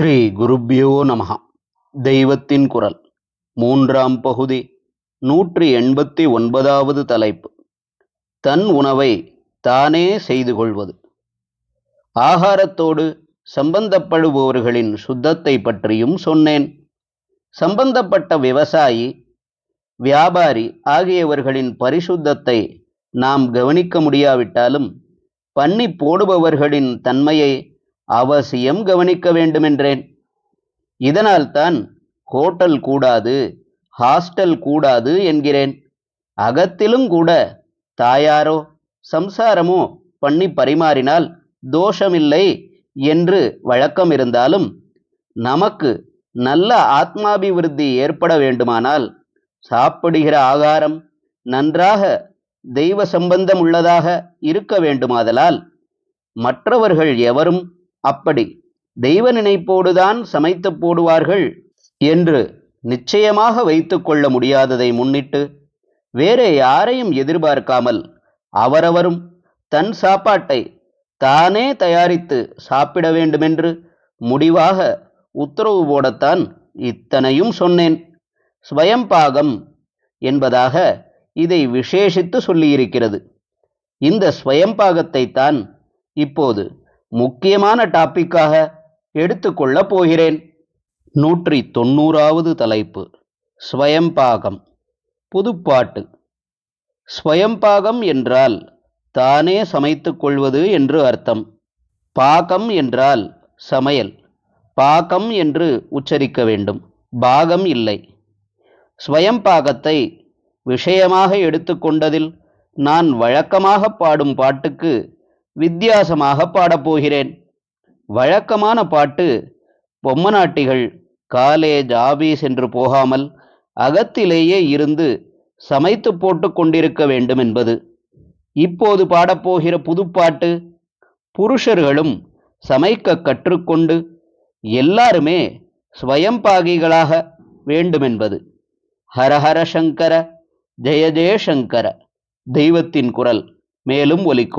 ஸ்ரீ குருப்யோ நமஹ. தெய்வத்தின் குரல். மூன்றாம் பகுதி. நூற்றி எண்பத்தி ஒன்பதாவது தலைப்பு. தன் உணவை தானே செய்து கொள்வது. ஆகாரத்தோடு சம்பந்தப்படுபவர்களின் சுத்தத்தை பற்றியும் சொன்னேன். சம்பந்தப்பட்ட விவசாயி வியாபாரி ஆகியவர்களின் பரிசுத்தத்தை நாம் கவனிக்க முடியாவிட்டாலும் பண்ணி போடுபவர்களின் தன்மையை அவசியம் கவனிக்க வேண்டுமென்றேன். இதனால்தான் ஹோட்டல் கூடாது ஹாஸ்டல் கூடாது என்கிறேன். அகத்திலும் கூட தாயாரோ சம்சாரமோ பண்ணி பரிமாறினால் தோஷமில்லை என்று வழக்கம் இருந்தாலும் நமக்கு நல்ல ஆத்மாபிவிருத்தி ஏற்பட வேண்டுமானால் சாப்பிடுகிற ஆகாரம் நன்றாக தெய்வ சம்பந்தம் உள்ளதாக இருக்க வேண்டுமாதலால் மற்றவர்கள் எவரும் அப்படி தெய்வ நினைப்போடுதான் சமைத்து போடுவார்கள் என்று நிச்சயமாக வைத்து கொள்ள முடியாததை முன்னிட்டு வேறே யாரையும் எதிர்பார்க்காமல் அவரவரும் தன் சாப்பாட்டை தானே தயாரித்து சாப்பிட வேண்டுமென்று முடிவாக உத்தரவு போடத்தான் இத்தனையும் சொன்னேன். ஸ்வயம்பாகம் என்பதாக இதை விசேஷித்து சொல்லியிருக்கிறது. இந்த ஸ்வயம்பாகத்தை தான் இப்போது முக்கியமான டாப்பிக்காக எடுத்துக்கொள்ளப் போகிறேன். நூற்றி தொண்ணூறாவது தலைப்பு ஸ்வயம்பாகம் புதுப்பாட்டு. ஸ்வயம்பாகம் என்றால் தானே சமைத்து கொள்வது என்று அர்த்தம். பாகம் என்றால் சமையல். பாகம் என்று உச்சரிக்க வேண்டும். பாகம் இல்லை. ஸ்வயம்பாகத்தை விஷயமாக எடுத்துக்கொண்டதில் நான் வழக்கமாக பாடும் பாட்டுக்கு வித்தியாசமாக பாடப்போகிறேன் வழக்கமான பாட்டு பொம்மநாட்டிகள் காலேஜ் ஆபீஸ் என்று போகாமல் அகத்திலேயே இருந்து சமைத்து போட்டு கொண்டிருக்க வேண்டும் என்பது இப்போது பாடப்போகிற புதுப்பாட்டு புருஷர்களும் சமைக்க கற்றுக்கொண்டு எல்லாருமே ஸ்வயம்பாகிகளாக வேண்டுமென்பது. ஹரஹர சங்கர ஜெய ஜெயசங்கர தெய்வத்தின் குரல் மேலும் ஒலிக்கும்.